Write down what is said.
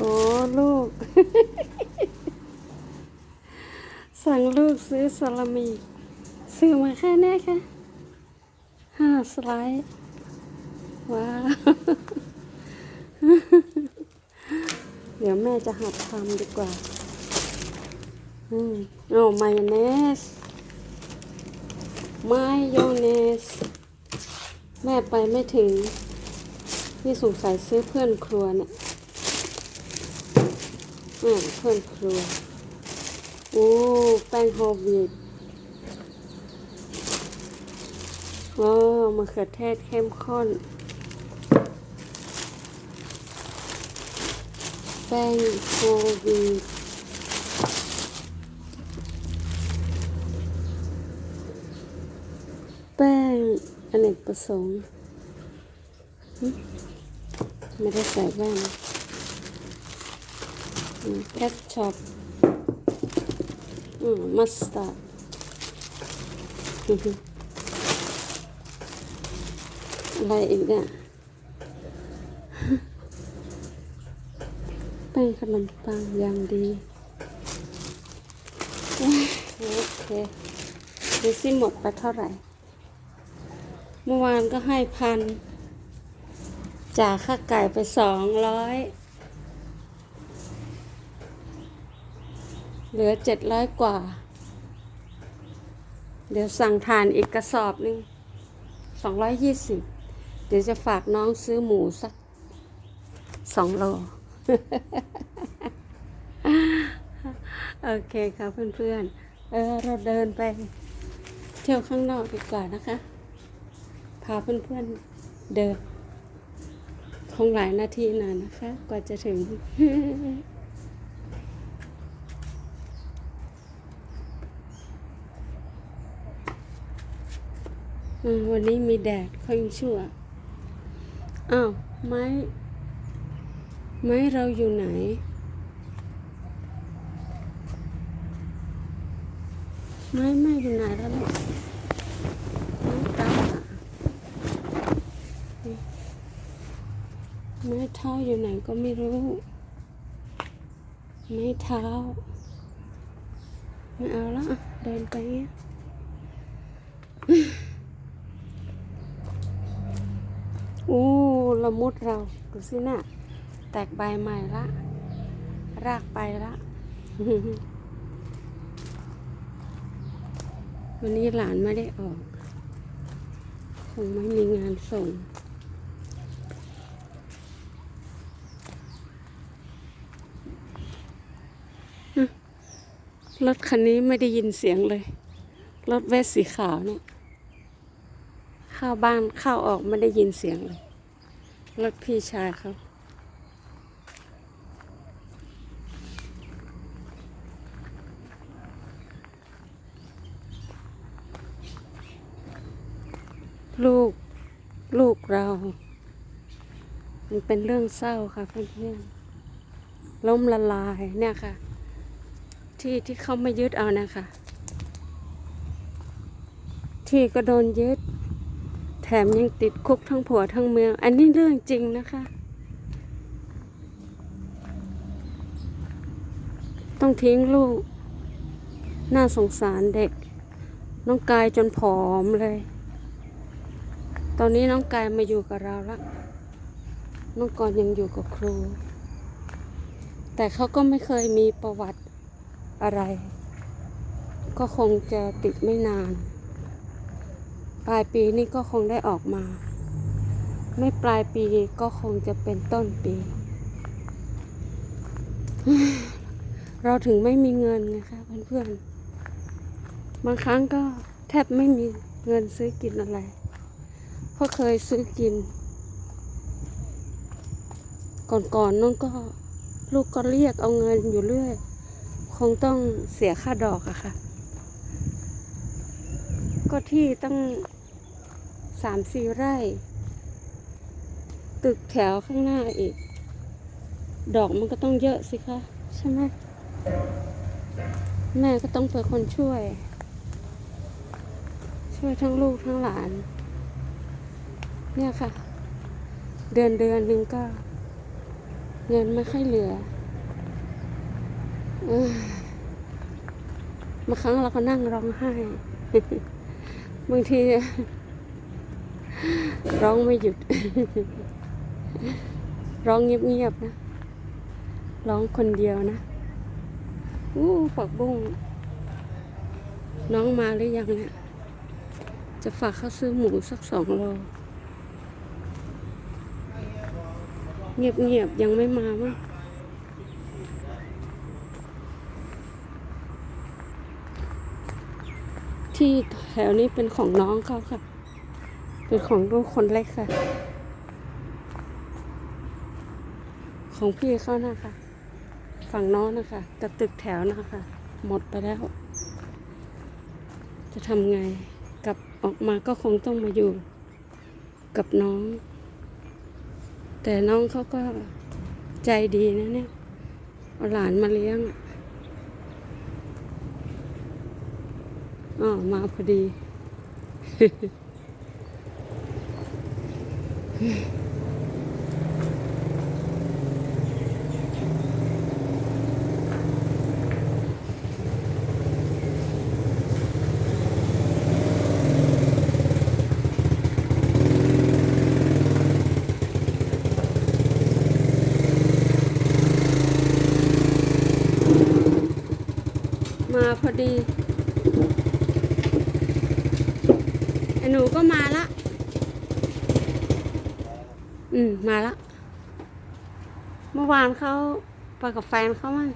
โอ้ลูก สั่งลูกซื้อซาลามิซื้อมาแค่นี้ค่ะห้าสไลด์ ว้าว เดี๋ยวแม่จะหัดทำดีกว่าอืมเอามายองเนสมายองเนส แม่ไปไม่ถึง นี่สงสัยซื้อเพื่อนครัวเนี่ย อ่าเพื่อนครัวโอ้แป้งโฮลวีตโอ้มะเขือเทศเข้มข้น แป้งโฮลวีตแป้งอเนกประสงค์ ไม่ได้ใส่แว่น แคทช็อปมัสตาร์ดอะไรอีกเนี่ยแป้งขนมปังอย่างดี โอเคดูสิหมดไปเท่าไหร่ เมื่อวานก็ให้พันจากค่าไก่ไปสองร้อย เหลือเจ็ดร้อยกว่า เดี๋ยวสั่งทานอีกกระสอบหนึ่งสองร้อยยี่สิบเดี๋ยวจะฝากน้องซื้อหมูสักสองโล โอเคค่ะเพื่อนๆ เออเราเดินไปเที่ยวข้างนอกดีกว่านะคะ พาเพื่อนๆเดิน คงหลายนาทีหน่อยนะคะ กว่าจะถึง วันนี้มีแดดค่อยชั่ว อ้าว ไม้ ไม้เราอยู่ไหน ไม้ไม่อยู่ไหนแล้วลูกไม้ตาไม้เท้าอยู่ไหนก็ไม่รู้ ไม้เท้า ไม่เอาละเดินไปเงี้ย โอ้ละมุดเราดูสินะ่ะ แตกใบใหม่ละ รากไปละ วันนี้หลานไม่ได้ออกคงไม่มีงานส่งรถคันนี้ไม่ได้ยินเสียงเลย รถเวสสีขาวเนี่ย เข้าบ้านเข้าออกไม่ได้ยินเสียงเลยรถพี่ชายเขาลูก ลูกเรา มันเป็นเรื่องเศร้าค่ะเพื่อนๆล้มละลายเนี่ยค่ะ ที่ที่เขาไม่ยึดเอานะคะ ที่ก็โดนยึด แถมยังติดคุกทั้งผัวทั้งเมือง อันนี้เรื่องจริงนะคะ ต้องทิ้งลูก น่าสงสารเด็ก น้องกายจนผอมเลย ตอนนี้น้องกายมาอยู่กับเราละน้องกรยังอยู่กับครู แต่เขาก็ไม่เคยมีประวัติอะไร ก็คงจะติดไม่นาน ปลายปีนี้ก็คงได้ออกมา ไม่ปลายปีก็คงจะเป็นต้นปี เราถึงไม่มีเงินนะคะเพื่อนๆ บางครั้งก็แทบไม่มีเงินซื้อกินอะไรเพราะเคยซื้อกิน ก่อนๆน้องก็ลูกก็เรียกเอาเงินอยู่เรื่อย คงต้องเสียค่าดอกอะค่ะ ก็ที่ตั้ง สามสี่ไร่ ตึกแถวข้างหน้าอีก ดอกมันก็ต้องเยอะสิคะ ใช่ไหมแม่ก็ต้องเป็นคนช่วย ช่วยทั้งลูกทั้งหลาน เนี่ยค่ะ เดือนเดือนหนึ่งก็ เงินไม่ค่อยเหลือเอ้ยบางครั้งเราก็นั่งร้องไห้ บางที ร้องไม่หยุด ร้องเงียบๆนะ ร้องคนเดียวนะ อู้ฝักบุ้ง น้องมาหรือยังเนี่ย จะฝากเขาซื้อหมูสักสองโล เงียบๆยังไม่มามั้งที่แถวนี้เป็นของน้องเขาค่ะ เป็นของลูกคนเล็กค่ะ ของพี่เขานะคะ ฝั่งน้องนะคะกับตึกแถวนะคะ หมดไปแล้ว จะทำไงกลับออกมาก็คงต้องมาอยู่กับน้อง แต่น้องเขาก็ใจดีนะเนี่ยเอาหลานมาเลี้ยงอะอ๋อมาพอดี มาพอดีไอ้หนูก็มาละ อืม มาละ เมื่อวานเขาไปกับแฟนเขามั้ง